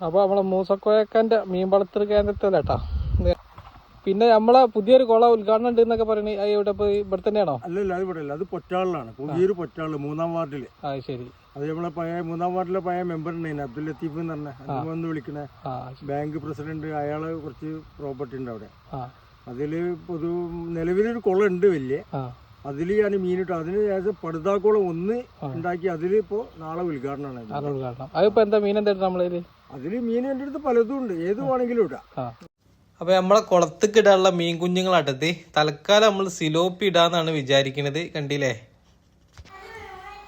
അപ്പോൾ നമ്മളെ മൂസക്കോയക്കന്റെ മീൻ വളർത്തൽ കേന്ദ്രത്തിലേട്ടാ പിന്നെ നമ്മളെ പുതിയൊരു കുളം ഉദ്ഘാടനം ഉണ്ട് എന്നൊക്കെ പറയുന്നത് ഇവിടെ ഇപ്പോൾ ഇവിടെ തന്നെയാണോ? അല്ലല്ല അത് ഇവിടെ അല്ല. അത് പൊറ്റാളിലാണ്. പുതിയൊരു പൊറ്റാൾ മൂന്നാം വാർഡിൽ. ആ ശരി. അത് നമ്മളെ പഴയ മൂന്നാം വാർഡിലെ പഴയ മെമ്പർ ഉണ്ടായിരുന്നു അബ്ദുൽ ലത്തീഫ് എന്ന് പറഞ്ഞ. വന്ന് വിളിക്കണേ. ബാങ്ക് പ്രസിഡന്റ് അയാൾ കുറച്ച് പ്രോപ്പർട്ടി ഉണ്ട് അവിടെ. അതിൽ പൊതു നിലവിലൊരു കുളം ഉണ്ട് വലിയ. അതിൽ ഞാൻ മീനിട്ടു അതിന് ശേഷം പടുതാക്കുളം ഒന്ന് ഉണ്ടാക്കി അതിലിപ്പോ നാളെ ഉദ്ഘാടനമാണ് അതിൽ മീൻ എന്റെ അടുത്ത് പലതും ഉണ്ട്. ഏത് വേണമെങ്കിലും ഇടാം. ആ അപ്പൊ നമ്മളെ കുളത്തേക്ക് ഇടാനുള്ള മീൻ കുഞ്ഞുങ്ങളാട്ടത്തി തൽക്കാലം നമ്മൾ സിലോപ്പി ഇടാന്നാണ് വിചാരിക്കുന്നത് കണ്ടില്ലേ?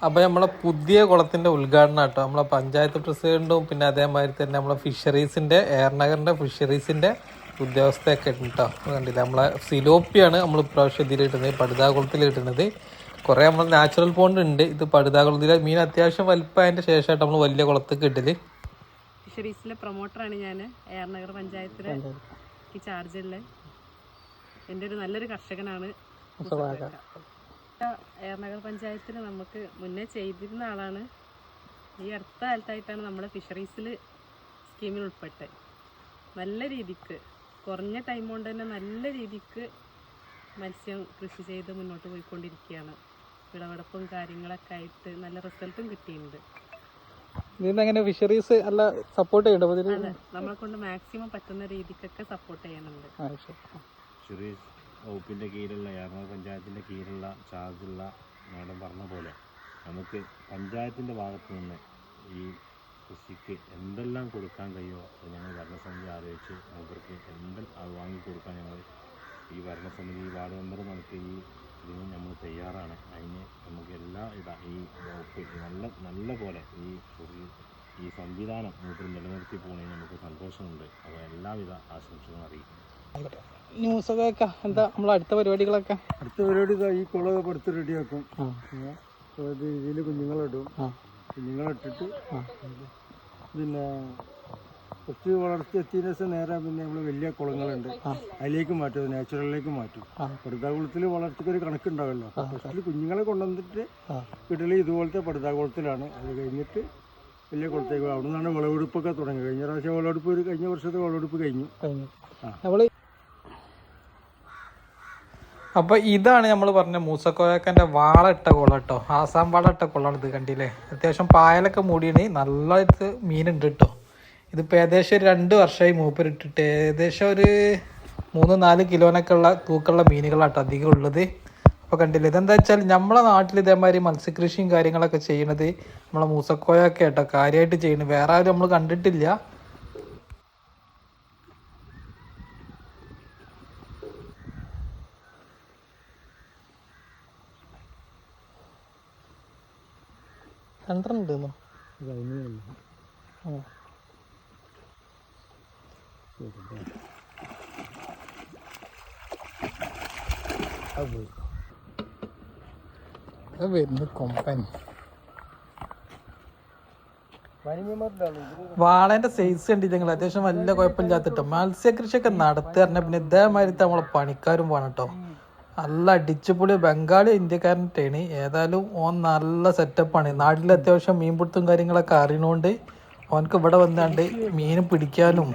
അപ്പൊ നമ്മളെ പുതിയ കുളത്തിന്റെ ഉദ്ഘാടനം കേട്ടോ നമ്മളെ പഞ്ചായത്ത് പ്രസിഡന്റും പിന്നെ അതേമാതിരി തന്നെ നമ്മളെ ഫിഷറീസിന്റെ എയർനഗറിന്റെ ഫിഷറീസിന്റെ ഉദ്യോഗസ്ഥയൊക്കെ ഇട്ടോ കേട്ടോ കണ്ടില്ലേ? നമ്മളെ സിലോപ്പിയാണ് നമ്മൾ ഇപ്രാവശ്യം ഇതിൽ ഇടുന്നത്. പടുതാകുളത്തിൽ ഇടുന്നത്. കുറെ നമ്മൾ നാച്ചുറൽ പോണ്ട് ഉണ്ട്. ഇത് പടുതാകുളത്തിലെ മീൻ അത്യാവശ്യം വലിപ്പമായതിന്റെ ശേഷമായിട്ട് നമ്മൾ വലിയ കുളത്തേക്ക് ഇട്ടത് ഫിഷറീസിലെ പ്രൊമോട്ടറാണ് ഞാൻ എയർനഗർ പഞ്ചായത്തിലെ ഈ ചാർജുള്ള എന്റെ ഒരു നല്ലൊരു കർഷകനാണ് എറണാകുളം പഞ്ചായത്തിൽ നമുക്ക് മുന്നേ ചെയ്തിരുന്ന ആളാണ്. ഈ അടുത്ത കാലത്തായിട്ടാണ് നമ്മുടെ ഫിഷറീസിൽ സ്കീമിൽ ഉൾപ്പെട്ടത് നല്ല രീതിക്ക് കുറഞ്ഞ ടൈം കൊണ്ട് തന്നെ നല്ല രീതിക്ക് മത്സ്യം കൃഷി ചെയ്ത് മുന്നോട്ട് പോയിക്കൊണ്ടിരിക്കുകയാണ്. വിളവെടുപ്പും കാര്യങ്ങളൊക്കെ ആയിട്ട് നല്ല റിസൾട്ടും കിട്ടിയിട്ടുണ്ട്. ഇതിന് എങ്ങനെ ഫിഷറീസ് അല്ല സപ്പോർട്ട് ചെയ്യണ്ടോ? നമ്മളെ കൊണ്ട് മാക്സിമം പറ്റുന്ന രീതിക്കൊക്കെ സപ്പോർട്ട് ചെയ്യുന്നുണ്ട്. ഫിഷറീസ് വകുപ്പിന്റെ കീഴിലുള്ള എറണാകുളം പഞ്ചായത്തിന്റെ കീഴിലുള്ള ചാർജുള്ള മാഡം പറഞ്ഞ പോലെ നമുക്ക് പഞ്ചായത്തിന്റെ ഭാഗത്ത് നിന്ന് ഈ കൃഷിക്ക് എന്തെല്ലാം കൊടുക്കാൻ കഴിയുമോ അത് ഞങ്ങൾ ഭരണസമിതി ആലോചിച്ച് അവർക്ക് എന്തെല്ലാം അത് വാങ്ങിക്കൊടുക്കാൻ ഞങ്ങൾ ഈ ഭരണസമിതി വാർഡ് മെമ്പർ നമുക്ക് ഈ ഇതിന് നമ്മൾ തയ്യാറാണ്. അതിന് നമുക്ക് എല്ലാ ഇതാ ഈ നല്ല നല്ല പോലെ ഈ ഒരു ഈ സംവിധാനം നമുക്ക് നിലനിർത്തി പോകുന്നതിന് നമുക്ക് സന്തോഷമുണ്ട്. അപ്പോൾ എല്ലാവിധ ആശംസകളും അറിയിക്കുന്നു ന്യൂസൊക്കെ വെക്കാം എന്താ? നമ്മൾ അടുത്ത പരിപാടികളൊക്കെ? അടുത്ത പരിപാടി ഈ കുളമൊക്കെ കൊടുത്ത് റെഡിയാക്കും. അതായത് ഇതിൽ കുഞ്ഞുങ്ങളിടും. കുഞ്ഞുങ്ങളിട്ടിട്ട് പിന്നെ കുറച്ച് വളർത്തി എത്തിയതിനു ശേഷം നേരെ പിന്നെ നമ്മൾ വലിയ കുളങ്ങളുണ്ട്. അതിലേക്ക് മാറ്റും നാച്ചുറലിലേക്ക് മാറ്റും. പടുതാകുളത്തിൽ വളർത്തിക്ക് ഒരു കണക്കുണ്ടാവല്ലോ. ഫസ്റ്റിൽ കുഞ്ഞുങ്ങളെ കൊണ്ടുവന്നിട്ട്. വീട്ടിൽ ഇതുപോലത്തെ പടുതാകുളത്തിലാണ് അത് കഴിഞ്ഞിട്ട് വലിയ കുളത്തേക്ക്. അവിടെ നിന്നാണ് വിളവെടുപ്പൊക്കെ തുടങ്ങി കഴിഞ്ഞ പ്രാവശ്യം വിളവെടുപ്പ് ഒരു കഴിഞ്ഞ വർഷത്തെ വിളവെടുപ്പ് കഴിഞ്ഞു. നമ്മൾ. അപ്പൊ ഇതാണ് നമ്മൾ പറഞ്ഞ മൂസക്കോയക്കന്റെ വാളട്ട കുളം കേട്ടോ. ആസാം വാളട്ട കുളമാണ് ഇത് കണ്ടില്ലേ? അത്യാവശ്യം പായലൊക്കെ മൂടിയാണ്. നല്ല ഇത് മീനുണ്ട് കേട്ടോ. ഇതിപ്പോ ഏകദേശം ഒരു രണ്ട് വർഷമായി മൂപ്പരിട്ടിട്ട് ഏകദേശം ഒരു മൂന്ന് നാല് കിലോനൊക്കെ ഉള്ള തൂക്കമുള്ള മീനുകളാട്ടോ അധികം ഉള്ളത്. അപ്പോൾ കണ്ടില്ല ഇതെന്താ വെച്ചാൽ നമ്മളെ നാട്ടിൽ ഇതേമാതിരി മത്സ്യകൃഷിയും കാര്യങ്ങളൊക്കെ ചെയ്യണത് നമ്മളെ മൂസക്കോയൊക്കെ കേട്ടോ കാര്യമായിട്ട് ചെയ്യുന്നത്. വേറെ ആരും നമ്മൾ കണ്ടിട്ടില്ല. രണ്ടെണ്ണം ഉണ്ടെന്നോ? ആ. വരുന്നു കൊമ്പൻ വാളേന്റെ സൈസ് കണ്ടിട്ട് ഞങ്ങൾ അത്യാവശ്യം വലിയ കുഴപ്പമില്ലാത്തിട്ടോ. മത്സ്യകൃഷിയൊക്കെ നടത്തുക പറഞ്ഞാൽ പിന്നെ ഇതേമാതിരി നമ്മളെ പണിക്കാരും വേണം കേട്ടോ നല്ല അടിച്ചുപൊളി ബംഗാളി ഇന്ത്യക്കാരനാണ് ഏതായാലും ഓൻ നല്ല സെറ്റപ്പാണ് നാട്ടിൽ അത്യാവശ്യം മീൻപിടുത്തും കാര്യങ്ങളൊക്കെ അറിയണോണ്ട് ഓനക്ക് ഇവിടെ വന്നാണ്ട് മീൻ പിടിക്കാനും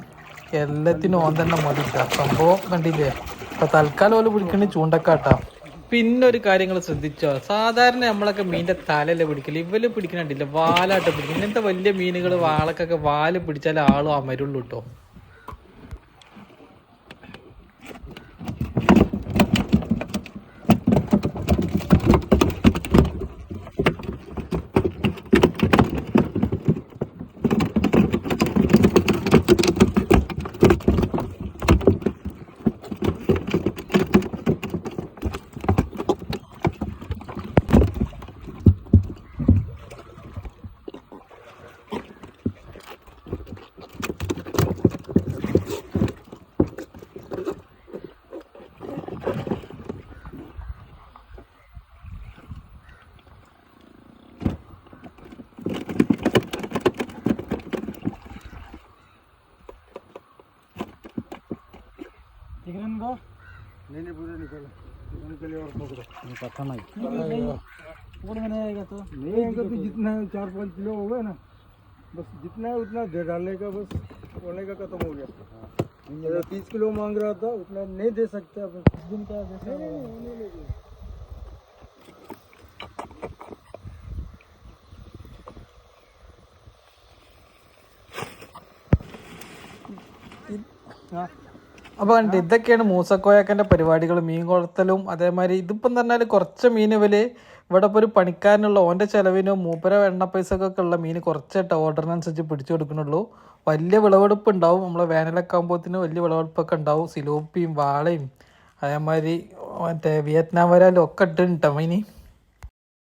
എല്ലാത്തിനും ഓൻ തന്നെ മതി സംഭവം കണ്ടില്ലേ? ഇപ്പൊ തൽക്കാലം ഓൽ പിടിക്കണ ചൂണ്ടക്കാട്ടാ. പിന്നെ ഒരു കാര്യങ്ങൾ ശ്രദ്ധിച്ചോ? സാധാരണ നമ്മളൊക്കെ മീനിന്റെ തലല്ലേ പിടിക്കില്ല ഇവൽ പിടിക്കണില്ല വാലായിട്ട് പിടിക്കും. ഇങ്ങനത്തെ വലിയ മീനുകൾ വാളക്കൊക്കെ വാൽ പിടിച്ചാലേ ആളും അമരുള്ളൂ കേട്ടോ नहीं पूरे निकलो निकले और पकड़ो पत्थर नहीं पूरे में नहीं तो नहीं आएगा तो जितना चार पाँच किलो होगा ना बस जितना है उतना दे डालेगा बस होने का खत्म हो गया तीस किलो मांग रहा था उतना नहीं दे सकते दिन का हाँ കണ്ട് ഇതൊക്കെയാണ് മൂസക്കോയാക്കന്റെ പരിപാടികൾ. മീൻ കൊളത്തലും അതേമാതിരി ഇതിപ്പം തന്നെ കുറച്ച് ഇവൽ ഇവിടെ ഇപ്പോൾ ഒരു പണിക്കാരനുള്ള ഓന്റെ ചെലവിനും മൂപ്പര എണ്ണ പൈസക്കൊക്കെ ഉള്ള മീൻ കുറച്ചായിട്ട് ഓർഡറിനനുസരിച്ച് പിടിച്ചു കൊടുക്കണുള്ളൂ വലിയ വിളവെടുപ്പ് ഉണ്ടാവും നമ്മളെ വേനലൊക്കെ ആകുമ്പോഴത്തേന് വലിയ വിളവെടുപ്പൊക്കെ ഉണ്ടാവും. സിലോപ്പിയും വാളയും അതേമാതിരി മറ്റേ വിയറ്റ്നാം വരാലും ഒക്കെ ഇട്ടുണ്ട് മീന്